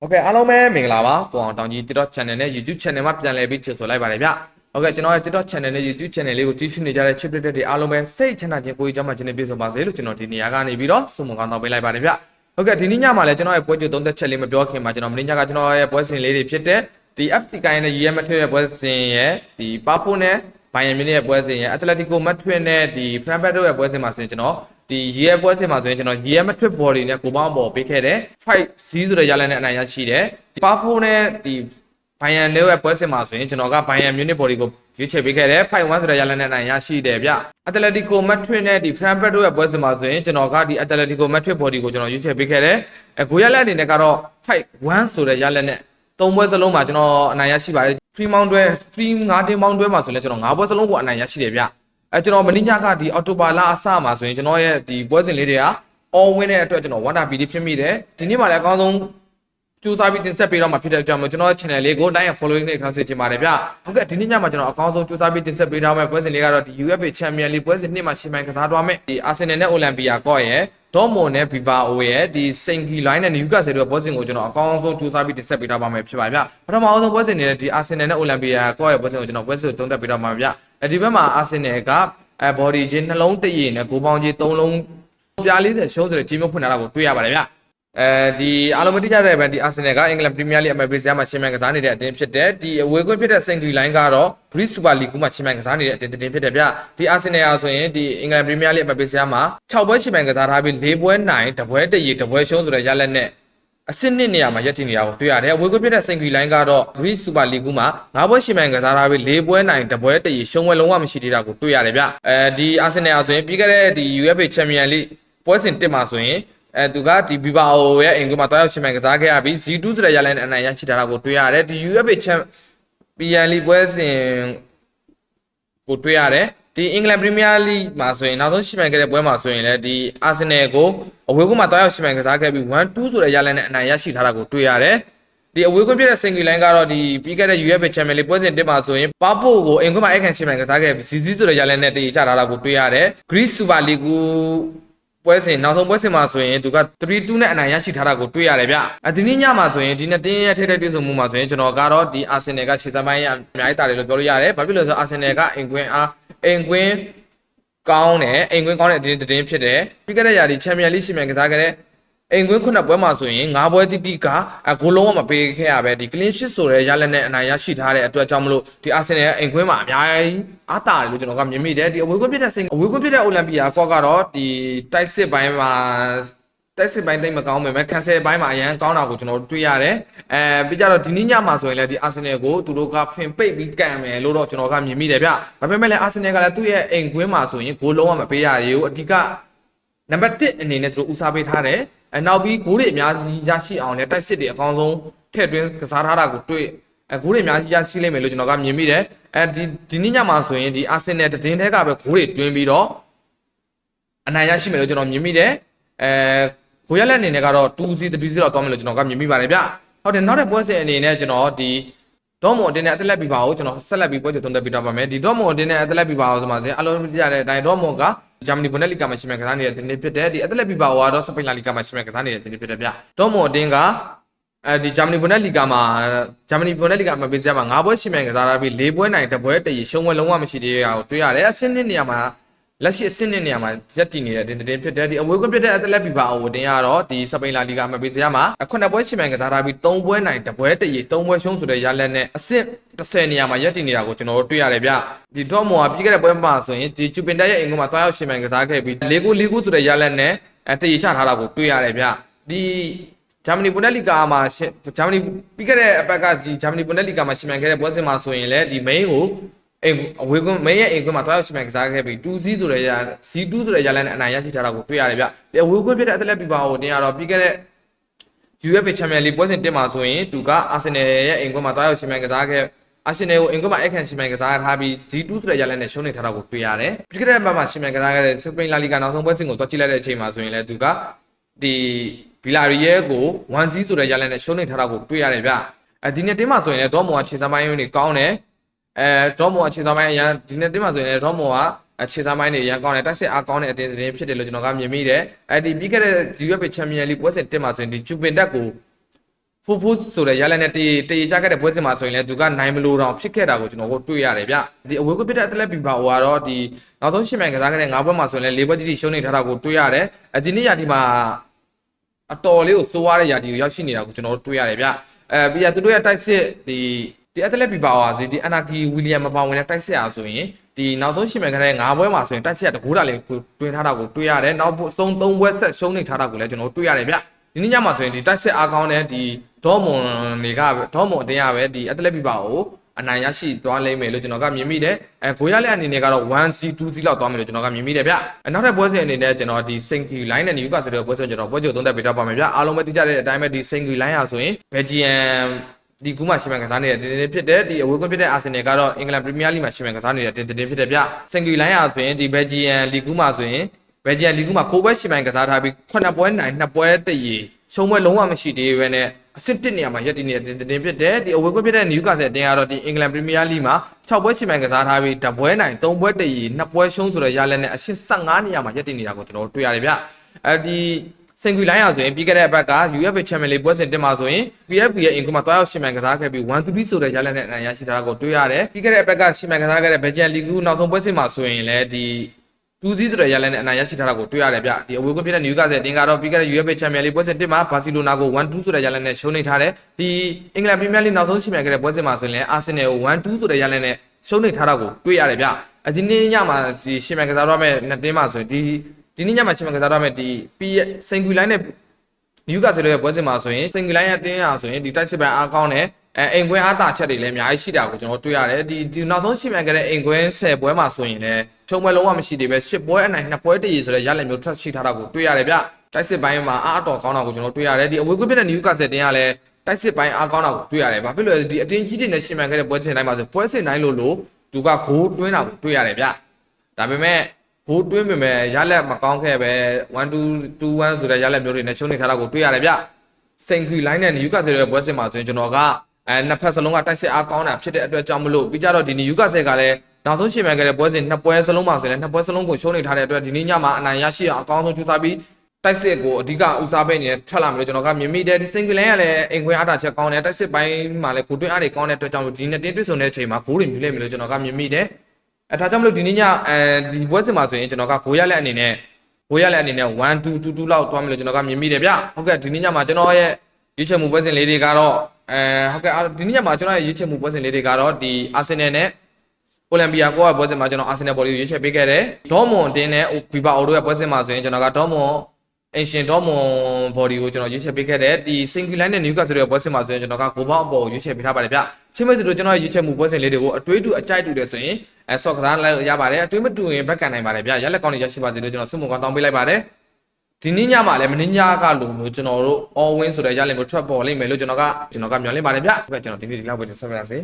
ဟုတ်ကဲ့အားလုံးပဲမင်္ဂလာပါကိုအောင်တောင်ကြီး TikTok channel နဲ့ YouTube channel မှာပြန်လည်ပြီးချစ်ဆိုလိုက်ပါတယ်ဗျဟုတ်ကဲ့ကျွန်တော်ရဲ့ TikTok channel နဲ့ YouTube channel လေးကိုကြည့်ရှုနေကြတဲ့ chip တက်တွေအားလုံးပဲစိတ်ချမ်းသာခြင်းကိုယ်ကြီးကျမ်းမာခြင်းနဲ့ပြည့်စုံပါစေလို့ကျွန်တော်ဒီနေရာကနေပြီးတော့ဆုမွန်ကောင်းတောင်းပေးလိုက်ပါတယ်ဗျဟုတ်ကဲ့ဒီနေ့ညမှာလည်းကျွန်တော်ရဲ့ပွဲကြိုသုံးသက်ချက်လေးမပြောခင်မှာကျွန်တော်မင်းညကကျွန်တော်ရဲ့ပွဲစဉ်လေးတွေဖြစ်တဲ့ဒီ FC ကိုင်းနဲ့ EM မထွေးရဲ့ပွဲစဉ်ရဲ့ဒီပါဖိုနဲ့ဘိုင်ယန်မင်းရဲ့ပွဲစဉ်ရဲ့ Atletico Madrid နဲ့ဒီ Frankfurt ရဲ့ပွဲစဉ်မှာဆိုရင်ကျွန်တော် ဒီရေပွဲစဉ်မှာဆိုရင်ကျွန်တော်ရေမထွတ်ဘော်ဒီနဲ့ကိုပေါင်းပေါ်ပေးခဲ့တယ် 5 C ဆိုတဲ့ရလနဲ့အနိုင်ရရှိတယ်ဒီပါဖိုနဲ့ဒီဘိုင်ယန်လေးရဲ့ပွဲစဉ်မှာဆိုရင်ကျွန်တော်ကဘိုင်ယန်မြူနစ်ဘော်ဒီကိုရွေးချယ်ပေးခဲ့တယ်5-1ဆိုတဲ့ရလနဲ့အနိုင်ရရှိတယ်ဗျအတလက်တီကိုမက်ထရစ်နဲ့ဒီဖရန်ဘတ်တို့ရဲ့ပွဲစဉ်မှာဆိုရင်ကျွန်တော်ကဒီအတလက်တီကိုမက်ထရစ်ဘော်ဒီကိုကျွန်တော်ရွေးချယ်ပေးခဲ့တယ်အဲကိုရလက်အနေနဲ့ကတော့5-1ဆိုတဲ့ရလက်နဲ့သုံးပွဲစလုံးမှာကျွန်တော်အနိုင်ရရှိပါတယ် free mount တွဲ free 9တင်း mount တွဲမှာဆိုရင်ကျွန်တော်9ပွဲစလုံးကိုအနိုင်ရရှိတယ်ဗျ အဲကျွန်တော်မင်းညကဒီအော်တိုဘာလအစမှာဆိုရင်ကျွန်တော်ရဲ့ဒီပွဲစဉ်လေးတွေက all win တဲ့အတွက်ကျွန်တော် wonder PD ဖြစ်မိတယ်ဒီနေ့မှလည်းအကောင်းဆုံးစူးစမ်းပြီးတင်ဆက်ပေးတော့မှာဖြစ်တဲ့ကြောင့်မို့ကျွန်တော်ရဲ့ channel လေးကို like and following နဲ့ထားစေချင်ပါတယ်ဗျဟုတ်ကဲ့ဒီနေ့ညမှာကျွန်တော်အကောင်းဆုံးစူးစမ်းပြီးတင်ဆက်ပေးတော့မယ့်ပွဲစဉ်လေးကတော့ဒီ UEFA Champions League ပွဲစဉ်နှစ်မှာရှင်မိုင်ကစားသွားမယ့်ဒီ Arsenal နဲ့ Olympia ကော့ရဲ့ Dortmund နဲ့ Bilbao ရဲ့ဒီ Saint-Gilloise နဲ့ Newcastle တို့ပွဲစဉ်ကိုကျွန်တော်အကောင်းဆုံးစူးစမ်းပြီးတင်ဆက်ပေးတော့မှာဖြစ်ပါဗျပထမအောင်ဆုံးပွဲစဉ်နေတဲ့ဒီ Arsenal နဲ့ Olympia ကော့ရဲ့ပွဲစဉ်ကိုကျွန်တော်ပွဲစဉ်ကိုသုံးသပ်ပေးတော့မှာဗျ အဲဒီဘက်မှာ Arsenal ကအဲ body ချင်းနှလုံးတရည်နဲ့ကိုပေါင်းချင်း၃လုံးပြား40ရှုံးဆိုတဲ့ကြီးမြုပ်ဖွင့်လာတာကိုတွေ့ရပါတယ်ဗျအဲဒီအားလုံးမတိကျတဲ့ဗန်ဒီအာဆင်နယ်ကအင်္ဂလန်ပရီးမီးယားလိအမယ်ဘေးစယာမှာရှင်မန်ကစားနေတဲ့အတင်းဖြစ်တဲ့ဒီအဝေးကွင်းဖြစ်တဲ့စင်ဂရီလိုင်းကတော့ Greece Super League မှာရှင်မန်ကစားနေတဲ့အတင်းတင်းဖြစ်တယ်ဗျဒီအာဆင်နယ်အားဆိုရင်ဒီအင်္ဂလန်ပရီးမီးယားလိအမယ်ဘေးစယာမှာ6ပွဲရှင်မန်ကစားထားပြီး4ပွဲနိုင်တပွဲတရည်တပွဲရှုံးဆိုတဲ့ရလက်နဲ့ အစစ်နှစ်နေရာမှာရက်တည်နေတာကိုတွေ့ရတယ်အဝေးကွင်းဖြစ်တဲ့စင်ဂရီလိုင်းကတော့ Greece Super League မှာ9ပွဲရှင်မန်ကစားထားပြီး4ပွဲနိုင်တပွဲတရည်ရှုံးပွဲလုံးဝမရှိသေးတာကိုတွေ့ရတယ်ဗျအဲဒီအာဆင်နယ်အားဆိုရင်ပြီးခဲ့တဲ့ဒီ UEFA Champions League ပွဲစဉ်တစ်မှာဆိုရင်အဲသူကဒီဘီဘာအိုရဲ့အင်ကွင်းမှာတွားရောက်ရှင်မှန်ကစားခဲ့ရပြီး Z2 ဆိုတဲ့ရလိုင်းအနိုင်ရရှိတာကိုတွေ့ရတယ်ဒီ UEFA Champions League ပွဲစဉ်ကိုတွေ့ရတယ် ဒီအင်္ဂလန်ပရီးမီးယားလိမှာဆိုရင်နောက်ဆုံးရှင်မှန်ခဲ့တဲ့ပွဲမှာဆိုရင်လည်းဒီအာဆင်နယ်ကိုအဝေးကွင်းမှာတွားရောက်ရှင်မှန်ကစားခဲ့ပြီး1-2ဆိုတဲ့ရလိုင်းနဲ့အနိုင်ရရှိထားတာကိုတွေ့ရတယ်ဒီအဝေးကွင်းပြတဲ့စင်ဂီလိုင်းကတော့ဒီပြီးခဲ့တဲ့ UEFA Champions League ပွဲစဉ်တစ်မှာဆိုရင်ပါဖို့ကိုအင်ကွင်းမှာအခန့်ရှင်မှန်ကစားခဲ့ပြီး ZZ ဆိုတဲ့ရလိုင်းနဲ့တည်ချထားတာကိုတွေ့ရတယ် Greece Super League ကိုပွဲစဉ်နောက်ဆုံးပွဲစဉ်မှာဆိုရင်သူက3-2နဲ့အနိုင်ရရှိထားတာကိုတွေ့ရတယ်ဗျ။အဲဒီနေ့ညမှာဆိုရင်ဒီနှစ်တင်းရဲ့ထိတဲ့တွေ့ဆုံမှုမှာဆိုရင်ကျွန်တော်ကတော့ဒီအာဆင်နယ်ကခြေစပိုင်းရအများကြီးတာတယ်လို့ပြောလို့ရတယ်။ဘာဖြစ်လို့လဲဆိုတော့အာဆင်နယ်ကအင်ကွင်းအား အင်ကွင်းကောင်းတယ်အင်ကွင်းကောင်းတဲ့တင်းတင်းဖြစ်တယ်။ပြီးခဲ့တဲ့ရာဒီချန်ပီယံလိရှိမြန်ကစားခဲ့တဲ့အင်ကွင်းခုနှစ်ပွဲမှာဆိုရင်၅ပွဲတိတိကအဂိုးလုံးဝမပေးခဲ့ရပဲဒီ clean sheet ဆိုတဲ့ရလက်နဲ့အနိုင်ရရှိထားတဲ့အတွက်ကြောင့်မလို့ဒီအာဆင်နယ်ရဲ့အင်ကွင်းမှာအများကြီးအားတာတယ်လို့ကျွန်တော်ကမြင်မိတယ်ဒီအဝေးကွင်းဖြစ်တဲ့စိန်အဝေးကွင်းဖြစ်တဲ့အိုလံပီယာကော့ကတော့ဒီတိုက်စစ်ပိုင်းမှာ တိုက်စစ်ပိုင်းတိတ်မကောင်းပေမဲ့ကန်ဆယ်ပိုင်းမှာအရန်ကောင်းတာကိုကျွန်တော်တို့တွေ့ရတယ်အဲပြီးကြတော့ဒီနေ့ညမှာဆိုရင်လည်းဒီအာဆင်နယ်ကိုသူတို့ကဖင်ပိတ်ပြီးကန်မယ်လို့တော့ကျွန်တော်ကမြင်မိတယ်ဗျဒါပေမဲ့လည်းအာဆင်နယ်ကလည်းသူ့ရဲ့အိမ်ကွင်းမှာဆိုရင်ဂိုးလုံးဝမပေးရရေဘူးအဓိကနံပါတ်1အနေနဲ့သူတို့ဦးစားပေးထားတယ်အဲနောက်ပြီးဂိုးတွေအများကြီးရရှိအောင်လည်းတိုက်စစ်တွေအကောင်းဆုံးထည့်သွင်းကစားထားတာကိုတွေ့အဲဂိုးတွေအများကြီးရရှိလိမ့်မယ်လို့ကျွန်တော်ကမြင်မိတယ်အဲဒီဒီနေ့ညမှာဆိုရင်ဒီအာဆင်နယ်တည်င်းထဲကပဲဂိုးတွေတွင်းပြီးတော့အနိုင်ရရှိမယ်လို့ကျွန်တော်မြင်မိတယ်အဲ ဂိုးရလက်အနေနဲ့ကတော့2 0 3 0တော့တောင်းမယ်လို့ကျွန်တော်ကမြင်မိပါတယ်ဗျဟုတ်တယ်နောက်တဲ့ပွဲစဉ်အနေနဲ့ကျွန်တော်ဒီဒေါ်မွန်တင်တဲ့အသက်လက်ပြပါကိုကျွန်တော်ဆက်လက်ပြီးပွဲချုပ်သုံးသပ်ပြတော့ပါမယ်ဒီဒေါ်မွန်တင်တဲ့အသက်လက်ပြပါကိုဆိုမှစအလုံးပြရတဲ့အတိုင်းဒေါ်မွန်ကဂျာမနီဘွန်ဒက်လီဂါမှာရှိမှကစားနေတဲ့တင်နေဖြစ်တဲ့ဒီအသက်လက်ပြပါကိုကတော့စပိန်လာလီဂါမှာရှိမှကစားနေတဲ့တင်နေဖြစ်တဲ့ဗျဒေါ်မွန်တင်ကအဲဒီဂျာမနီဘွန်ဒက်လီဂါမှာဂျာမနီဘွန်ဒက်လီဂါမှာပေးစရမှာ9ပွဲရှိမှကစားရပြီး4ပွဲနိုင်1ပွဲတည်ရှုံးပွဲလုံးဝမရှိသေးတာကိုတွေ့ရတယ်အဆင့်နှစ်နေရာမှာ လက်ရှိအဆင့်နှစ်နေရာမှာရက်တည်နေတဲ့တင်တင်ဖြစ်တဲ့ဒီအဝေးကွင်းဖြစ်တဲ့အသက်လက်ပြပါအိုတင်ရတော့ဒီစပိန်လာလီဂါမှာပေးစရမှာခုနှစ်ပွဲရှိမှကစားရပြီး3ပွဲနိုင်1ပွဲတည်3ပွဲရှုံးဆိုတဲ့ရလက်နဲ့အဆင့်10နေရာမှာရက်တည်နေတာကိုကျွန်တော်တို့တွေ့ရတယ်ဗျဒီဒေါ်မောကပြီးခဲ့တဲ့ပွဲမှာဆိုရင်ဒီချူပင်တက်ရဲ့အင်ကွန်းမှာတွားရောက်ရှင်မှကစားခဲ့ပြီး၄ခု၄ခုဆိုတဲ့ရလက်နဲ့အတည်ချထားတာကိုတွေ့ရတယ်ဗျဒီဂျာမနီဘွန်ဒက်လီဂါမှာဂျာမနီပြီးခဲ့တဲ့အပတ်ကဒီဂျာမနီဘွန်ဒက်လီဂါမှာရှင်မှန်ခဲ့တဲ့ပွဲစဉ်မှာဆိုရင်လည်းဒီ main ကို အိမ်အဝေးကွန်းမင်းရဲ့အိမ်ကွန်းမှာတွားရောက်ရှင်မှန်ကစားခဲ့ပြီး2 0ဆိုတဲ့ရ C2 ဆိုတဲ့ရလန်နဲ့အနိုင်ရရှိထားတာကိုတွေ့ရတယ်ဗျဒီအဝေးကွန်းဖြစ်တဲ့အသက်လက်ပြပါကိုတင်ရတော့ပြီးခဲ့တဲ့ UEFA Champions League ပွဲစဉ်တက်မှာဆိုရင်သူကအာဆင်နယ်ရဲ့အိမ်ကွန်းမှာတွားရောက်ရှင်မှန်ကစားခဲ့အာရှင်နယ်ကိုအင်ကွန်းမှာအခန့်ရှင်မှန်ကစားထားပြီး G2 ဆိုတဲ့ရလန်နဲ့ရှုံးနေထားတာကိုတွေ့ရတယ်ပြီးခဲ့တဲ့ဘက်မှာရှင်မှန်ကစားခဲ့တဲ့စပိန်လာလီဂါနောက်ဆုံးပွဲစဉ်ကိုတွားကြည့်လိုက်တဲ့အချိန်မှာဆိုရင်လည်းသူကဒီဗီလာရီယဲကို1-0ဆိုတဲ့ရလန်နဲ့ရှုံးနေထားတာကိုတွေ့ရတယ်ဗျအဲဒီနေ့တင်းမှာဆိုရင်လည်းဒေါ်မွန်ကခြေစမ်းပိုင်းတွေကောင်းတယ် အဲဒေါ်မွန်အခြေစားပိုင်းအရန်ဒီနေ့တင်းမှာဆိုရင်လည်းဒေါ်မွန်ကအခြေစားပိုင်းတွေအရန်ကောင်းတယ်တိုက်စစ်အားကောင်းတဲ့အတင်းတင်းဖြစ်တယ်လို့ကျွန်တော်ကမြင်မိတယ်အဲဒီပြီးခဲ့တဲ့ UEFA Champions League ပွဲစဉ်တက်မှာဆိုရင်ဒီဂျူပင်တက်ကိုဖူဖူဆိုတဲ့ရလက်နဲ့တေးတေးကြခဲ့တဲ့ပွဲစဉ်မှာဆိုရင်လည်းသူကနိုင်မလို့တော့ဖြစ်ခဲ့တာကိုကျွန်တော်တို့တွေ့ရတယ်ဗျဒီအဝေးကွဖြစ်တဲ့အတလက်ပီပါဟိုကတော့ဒီနောက်ဆုံးရှင်းမှန်ကစားခဲ့တဲ့၅ပွဲမှာဆိုရင်လည်း၄ပွဲတိတိရှုံးနေထားတာကိုတွေ့ရတယ်အဒီနေ့ရာဒီမှာအတော်လေးကိုစိုးရတဲ့ရာဒီကိုရောက်ရှိနေတာကိုကျွန်တော်တို့တွေ့ရတယ်ဗျအဲပြီးရသူတို့ရဲ့တိုက်စစ်ဒီ ဒီအတလက်ပီပါဟာစီဒီအနာကီဝီလီယံမပါဝင်တဲ့တိုက်စစ်အားဆိုရင်ဒီနောက်ဆုံးရှင်းမှန်ကတဲ့၅ပွဲမှာဆိုရင်တိုက်စစ်ကတကူတာလေးကိုတွင်ထားတာကိုတွေ့ရတယ်နောက်ဆုံး၃ပွဲဆက်ရှုံးနေထားတာကိုလည်းကျွန်တော်တို့တွေ့ရတယ်ဗျဒီနေ့ညမှာဆိုရင်ဒီတိုက်စစ်အားကောင်းတဲ့ဒီဒေါ်မွန်တွေကဒေါ်မွန်အတင်းရပဲဒီအတလက်ပီပါကိုအနိုင်ရရှိသွားလိမ့်မယ်လို့ကျွန်တော်ကမြင်မိတယ်အဲဂိုရလက်အနေနဲ့ကတော့ 1C 2C လောက်သွားမယ်လို့ကျွန်တော်ကမြင်မိတယ်ဗျအဲနောက်ထပ်ပွဲစဉ်အနေနဲ့ကျွန်တော်ဒီ Sinky line နဲ့ Newcastle တို့ပွဲစဉ်ကျွန်တော်ပွဲကြိုသုံးသပ်ပေးတော့ပါမယ်ဗျအားလုံးပဲသိကြတဲ့အတိုင်းပဲဒီ Sinky line ဟာဆိုရင် Belgium ဒီကူးမှာရှင်းမှန်ကစားနေတဲ့တင်းတင်းဖြစ်တယ်ဒီအဝေးကွင်းဖြစ်တဲ့အာဆင်နယ်ကတော့အင်္ဂလန်ပရီးမီးယားလိမှာရှင်းမှန်ကစားနေတဲ့တင်းတင်းဖြစ်တယ်ဗျစင်ဂီလိုင်းဟာဆိုရင်ဒီဘယ်ဂျီယန်လီကူးမှာဆိုရင်ဘယ်ဂျီယန်လီကူးမှာကိုပွဲရှင်းမှန်ကစားထားပြီး9ပွဲနိုင်2ပွဲတည်ရရှုံးပွဲလုံးဝမရှိသေးဘဲနဲ့အဆင့်1နေရာမှာရပ်တည်နေတဲ့တင်းတင်းဖြစ်တယ်ဒီအဝေးကွင်းဖြစ်တဲ့နယူကာဆယ်အတင်းကတော့ဒီအင်္ဂလန်ပရီးမီးယားလိမှာ6ပွဲရှင်းမှန်ကစားထားပြီး2ပွဲနိုင်3ပွဲတည်ရ2ပွဲရှုံးဆိုတော့ရလက်နဲ့အဆင့်15နေရာမှာရပ်တည်နေတာကိုကျွန်တော်တို့တွေ့ရတယ်ဗျအဲဒီ စင်ကွီလိုင်းရဆိုရင်ပြီးခဲ့တဲ့ဘက်က UEFA Champions League ပွဲစဉ်တင်မှာဆိုရင် PFP ရဲ့အင်ကွန်မှာတွားရောက်ရှင်းမှန်ကစားခဲ့ပြီး1-3ဆိုတဲ့ရလနဲ့အနိုင်ရရှိတာကိုတွေ့ရတယ်ပြီးခဲ့တဲ့ဘက်ကရှင်းမှန်ကစားခဲ့တဲ့ Belgian League နောက်ဆုံးပွဲစဉ်မှာဆိုရင်လည်းဒီ2-0ဆိုတဲ့ရလနဲ့အနိုင်ရရှိထားတာကိုတွေ့ရတယ်ဗျဒီအဝေးကွင်းဖြစ်တဲ့ Newcastle တင်ကတော့ပြီးခဲ့တဲ့ UEFA Champions League ပွဲစဉ်တင်မှာ Barcelona ကို1-2ဆိုတဲ့ရလနဲ့ရှုံးနေထားတယ်ဒီအင်္ဂလန် Premier League နောက်ဆုံးရှင်းမှန်ခဲ့တဲ့ပွဲစဉ်မှာဆိုရင်လည်း Arsenal ကို1-2ဆိုတဲ့ရလနဲ့ရှုံးနေထားတာကိုတွေ့ရတယ်ဗျအဒီနေ့ညမှာဒီရှင်းမှန်ကစားတော့မဲ့နှစ်တင်းမှာဆိုရင်ဒီ ဒီနေ့ညမှာရှင်းမှန်ကစားတော့မဲ့ဒီပြီးစင်ကွီလိုင်းနဲ့နယူကာဆယ်ရဲ့ပွဲစဉ်မှာဆိုရင်စင်ဂလိုင်းရဲ့တင်းအားဆိုရင်ဒီတိုက်စစ်ပန်အားကောင်းတယ်အဲအိမ်ကွင်းအားတာချက်တွေလည်းအများကြီးရှိတာကိုကျွန်တော်တွေ့ရတယ်ဒီဒီနောက်ဆုံးရှင်းပြခဲ့တဲ့အိမ်ကွင်း10ပွဲမှာဆိုရင်လည်းချုံပွဲလုံးဝမရှိသေးပဲ10ပွဲအနိုင်2ပွဲတည်ရဆိုတဲ့ရလဒ်မျိုးထွက်ရှိထားတာကိုတွေ့ရတယ်ဗျတိုက်စစ်ပိုင်းမှာအားအတော်ကောင်းတာကိုကျွန်တော်တွေ့ရတယ်ဒီအဝေးကွင်းပြတဲ့နယူကာဆယ်တင်းကလည်းတိုက်စစ်ပိုင်းအားကောင်းတာကိုတွေ့ရတယ်ဘာဖြစ်လို့လဲဒီအတင်းကြီးတွေနဲ့ရှင်းပြခဲ့တဲ့ပွဲစဉ်တိုင်းမှာဆိုပွဲစဉ်တိုင်းလို့လို့သူကဂိုးတွင်းတာကိုတွေ့ရတယ်ဗျဒါပေမဲ့ ဘိုးတွင်းပေမဲ့ရလက်မကောင်းခဲ့ပဲ1 2 2 1ဆိုတဲ့ရလက်မျိုးတွေနဲ့ရှုံးနေထားတာကိုတွေ့ရတယ်ဗျစင်ခီလိုင်းနဲ့နယူကာဆယ်ရဲ့ပွဲစဉ်မှာဆိုရင်ကျွန်တော်ကအဲနှစ်ဖက်စလုံးကတိုက်စစ်အားကောင်းတာဖြစ်တဲ့အတွက်ကြောင့်မလို့ပြီးကြတော့ဒီနယူကာဆယ်ကလည်းနောက်ဆုံးရှင်မှန်ခဲ့တဲ့ပွဲစဉ်နှစ်ပွဲစလုံးမှာဆိုရင်လည်းနှစ်ပွဲစလုံးကိုရှုံးနေထားတဲ့အတွက်ဒီနေ့ညမှာအနိုင်ရရှိအောင်အကောင်းဆုံးကြိုးစားပြီးတိုက်စစ်ကိုအဓိကဦးစားပေးနေတဲ့ထွက်လာမယ်လို့ကျွန်တော်ကမြင်မိတယ်ဒီစင်ကလန်ကလည်းအင်ခွင့်အားတာချက်ကောင်းတယ်တိုက်စစ်ပိုင်းမှာလည်းကိုတွင်းအားတွေကောင်းတဲ့အတွက်ကြောင့်ဒီနေ့တင်းတွေ့ဆုံတဲ့အချိန်မှာဂိုးတွေမြူလိမ့်မယ်လို့ကျွန်တော်ကမြင်မိတယ် အဲဒါကြောင့်မလို့ဒီနေ့ညအဲဒီပွဲစဉ်မှာဆိုရင်ကျွန်တော်ကဂိုးရလက်အနေနဲ့ဂိုးရလက်အနေနဲ့1 2 2 2လောက်တွားမယ်လို့ကျွန်တော်ကမြင်မိတယ်ဗျဟုတ်ကဲ့ဒီနေ့ညမှာကျွန်တော်ရဲ့ရွေးချယ်မှုပွဲစဉ်လေးတွေကတော့အဲဟုတ်ကဲ့ဒီနေ့ညမှာကျွန်တော်ရဲ့ရွေးချယ်မှုပွဲစဉ်လေးတွေကတော့ဒီအာဆင်နယ်နဲ့ကိုလံဘီယာကိုကပွဲစဉ်မှာကျွန်တော်အာဆင်နယ်ဘော်လီကိုရွေးချယ်ပေးခဲ့တယ်ဒေါမွန်တင်းနဲ့ဘီဘာအိုတို့ရဲ့ပွဲစဉ်မှာဆိုရင်ကျွန်တော်ကဒေါမွန်အင်ရှင်ဒေါမွန်ဘော်ဒီကိုကျွန်တော်ရွေးချယ်ပေးခဲ့တယ်ဒီစင်ကီလိုင်းနဲ့နယူကာဆယ်ရဲ့ပွဲစဉ်မှာဆိုရင်ကျွန်တော်ကဂိုးပေါင်းအပေါ်ကိုရွေးချယ်ပေးထားပါတယ်ဗျ ချင်းမဲစတို့ကျွန်တော်ရွေးချယ်မှုပွဲစဉ်လေးတွေကိုအတွေးတူအကြိုက်တူတယ်ဆိုရင်အဲဆော့ကစားလိုက်ရပါတယ်အတွေးမတူရင်ဘက်ကန်နိုင်ပါတယ်ဗျရက်လက်ကောင်းနေရရှိပါစေလို့ကျွန်တော်ဆုမွန်ကောင်းတောင်းပေးလိုက်ပါတယ်ဒီနေ့ညမှာလည်းမနေ့ညကလိုမျိုးကျွန်တော်တို့ all win ဆိုတဲ့ရလင်မျိုးထွက်ပေါ်လိမ့်မယ်လို့ကျွန်တော်ကကျွန်တော်ကမျှော်လင့်ပါတယ်ဗျဟုတ်ကဲ့ကျွန်တော်ဒီနေ့ဒီလောက်ပဲဆက်ပါရစေ